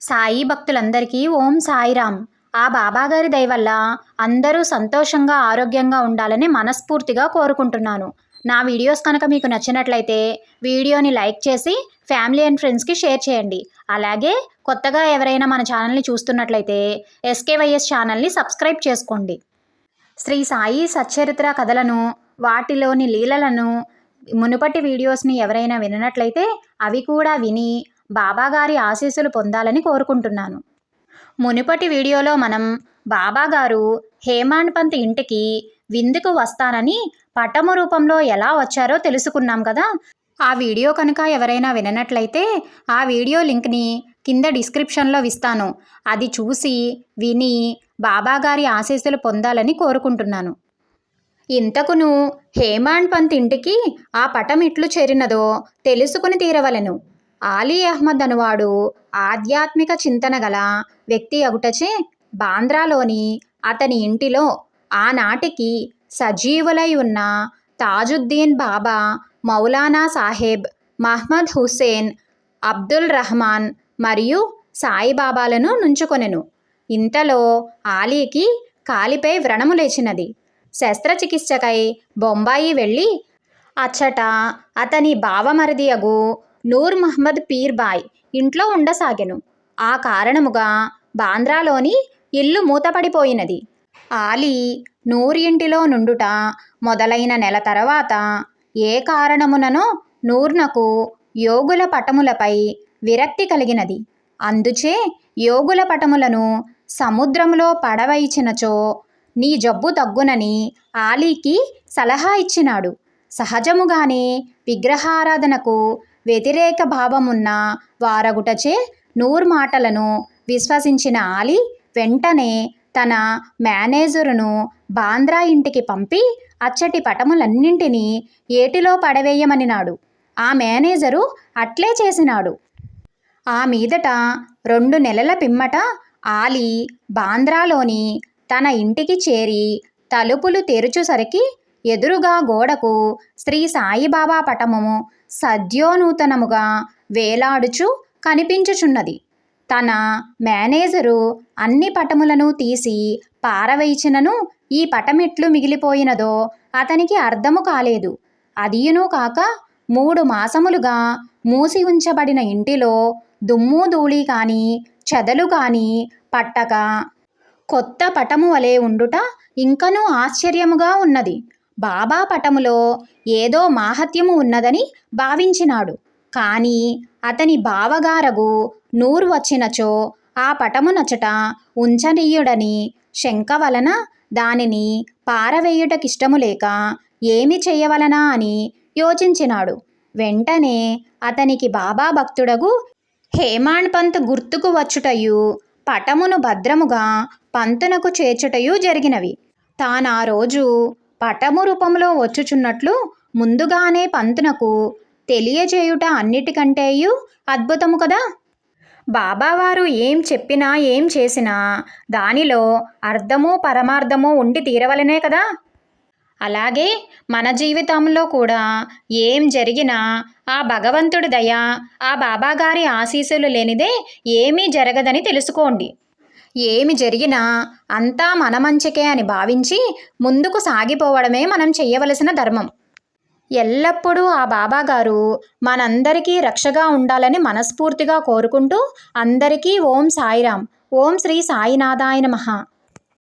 సాయి భక్తులందరికీ ఓం సాయిరామ్. ఆ బాబాగారి దయవల్ల అందరూ సంతోషంగా ఆరోగ్యంగా ఉండాలని మనస్ఫూర్తిగా కోరుకుంటున్నాను. నా వీడియోస్ కనుక మీకు నచ్చినట్లయితే వీడియోని లైక్ చేసి ఫ్యామిలీ అండ్ ఫ్రెండ్స్కి షేర్ చేయండి. అలాగే కొత్తగా ఎవరైనా మన ఛానల్ని చూస్తున్నట్లయితే ఎస్కేవైఎస్ ఛానల్ని సబ్స్క్రైబ్ చేసుకోండి. శ్రీ సాయి సచ్చరిత్ర కథలను వాటిలోని లీలలను మునుపటి వీడియోస్ని ఎవరైనా విననట్లయితే అవి కూడా విని బాబాగారి ఆశీస్సులు పొందాలని కోరుకుంటున్నాను. మునుపటి వీడియోలో మనం బాబాగారు హేమాండ్ పంత్ ఇంటికి విందుకు వస్తానని పటము రూపంలో ఎలా వచ్చారో తెలుసుకున్నాం కదా. ఆ వీడియో కనుక ఎవరైనా విననట్లయితే ఆ వీడియో లింక్ని కింద డిస్క్రిప్షన్లో ఇస్తాను. అది చూసి విని బాబాగారి ఆశీస్సులు పొందాలని కోరుకుంటున్నాను. ఇంతకును హేమాండ్ పంత్ ఇంటికి ఆ పటం ఇట్లు చేరినదో తెలుసుకుని తీరవలెను. ఆలీ అహ్మద్ అనువాడు ఆధ్యాత్మిక చింతన గల వ్యక్తి అగుటచే బాంద్రాలోని అతని ఇంటిలో ఆనాటికి సజీవులై ఉన్న తాజుద్దీన్ బాబా మౌలానా సాహెబ్ మహ్మద్ హుస్సేన్ అబ్దుల్ రహమాన్ మరియు సాయిబాబాలను నుంచుకొనెను. ఇంతలో ఆలీకి కాలిపై వ్రణము లేచినది. శస్త్రచికిత్సకై బొంబాయి వెళ్ళి అచ్చట అతని బావమరిదియగు నూర్ మహ్మద్ పీర్ బాయ్ ఇంట్లో ఉండసాగెను. ఆ కారణముగా బాంద్రాలోని ఇల్లు మూతపడిపోయినది. ఆలీ నూర్ ఇంటిలో నుండుట మొదలైన నెల తర్వాత ఏ కారణముననో నూర్నకు యోగుల పటములపై విరక్తి కలిగినది. అందుచే యోగుల పటములను సముద్రములో పడవయిచినచో నీ జబ్బు తగ్గునని ఆలీకి సలహా ఇచ్చినాడు. సహజముగానే విగ్రహారాధనకు వ్యతిరేక భావమున్న వారగుటచే నూర్ మాటలను విశ్వసించిన ఆలీ వెంటనే తన మేనేజరును బాంద్రా ఇంటికి పంపి అచ్చటి పటములన్నింటినీ ఏటిలో పడవేయమనినాడు. ఆ మేనేజరు అట్లే చేసినాడు. ఆ మీదట రెండు నెలల పిమ్మట ఆలీ బాంద్రాలోని తన ఇంటికి చేరి తలుపులు తెరుచుసరికి ఎదురుగా గోడకు శ్రీ సాయిబాబా పటము సద్యోనూతనముగా వేలాడుచు కనిపించుచున్నది. తన మేనేజరు అన్ని పటములను తీసి పారవేయిచినను ఈ పటమెట్లు మిగిలిపోయినదో అతనికి అర్థము కాలేదు. అదియును కాక మూడు మాసములుగా మూసి ఉంచబడిన ఇంటిలో దుమ్ము ధూళి కానీ చెదలు కానీ పట్టక కొత్త పటము వలె ఉండుట ఇంకనూ ఆశ్చర్యముగా ఉన్నది. బాబా పటములో ఏదో మాహత్యము ఉన్నదని భావించినాడు. కానీ అతని బావగారగు నూరు వచ్చినచో ఆ పటమునచట ఉంచనీయుడని శంక వలన దానిని పారవేయుటకిష్టము లేక ఏమి చేయవలనా అని యోచించినాడు. వెంటనే అతనికి బాబా భక్తుడగు హేమాండ్ పంత్ గుర్తుకు వచ్చుటయు పటమును భద్రముగా పంతునకు చేర్చుటయు జరిగినవి. తానా రోజు పటము రూపంలో వచ్చుచున్నట్లు ముందుగానే పంతునకు తెలియజేయుట అన్నిటికంటేయు అద్భుతము కదా? బాబావారు ఏం చెప్పినా ఏం చేసినా దానిలో అర్థము పరమార్థము ఉండి తీరవలనే కదా? అలాగే మన జీవితంలో కూడా ఏం జరిగినా ఆ భగవంతుడి దయ ఆ బాబాగారి ఆశీస్సులు లేనిదే ఏమీ జరగదని తెలుసుకోండి. ఏమి జరిగినా అంతా మన మంచికే అని భావించి ముందుకు సాగిపోవడమే మనం చేయవలసిన ధర్మం. ఎల్లప్పుడూ ఆ బాబాగారు మనందరికీ రక్షగా ఉండాలని మనస్ఫూర్తిగా కోరుకుంటూ అందరికీ ఓం సాయిరామ్ ఓం శ్రీ సాయినాథాయ నమః.